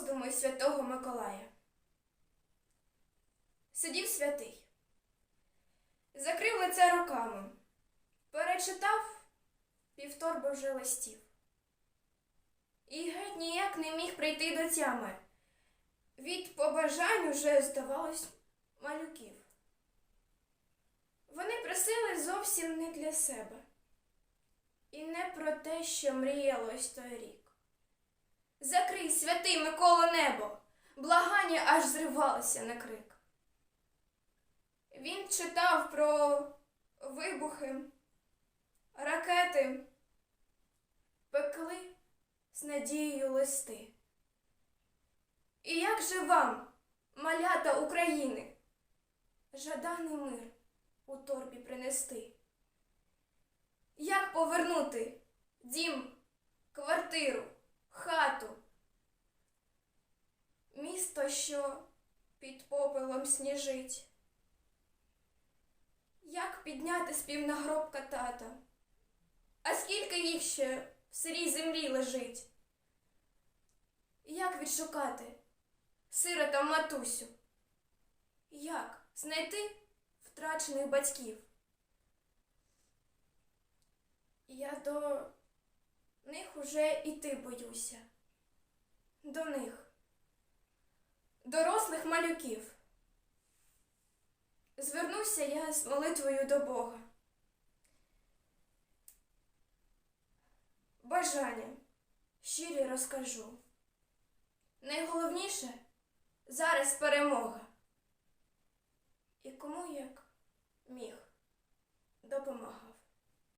роздуми святого Миколая. Сидів святий, закрив лице руками, перечитав півторби вже листів. І геть ніяк не міг прийти до тями. Від побажань уже, здавалось, малюків. Вони просили зовсім не для себе. І не про те, що мріялось той рік. Закрий, святий Миколо небо, благання аж зривалося на крик. Він читав про вибухи, ракети, пекли з надією листи. І як же вам, малята України, жаданий мир у торбі принести? Як повернути дім, квартиру, хату? Місто, що під попелом сніжить? Як підняти спів на гробка тата? А скільки їх ще в сирій землі лежить? Як відшукати сиротам матусю? Як знайти втрачених батьків? Я до них уже іти боюся. До них, дорослих малюків. Звернуся я з молитвою до Бога. Бажання щирі розкажу. Найголовніше зараз перемога. І кому як міг допомагав.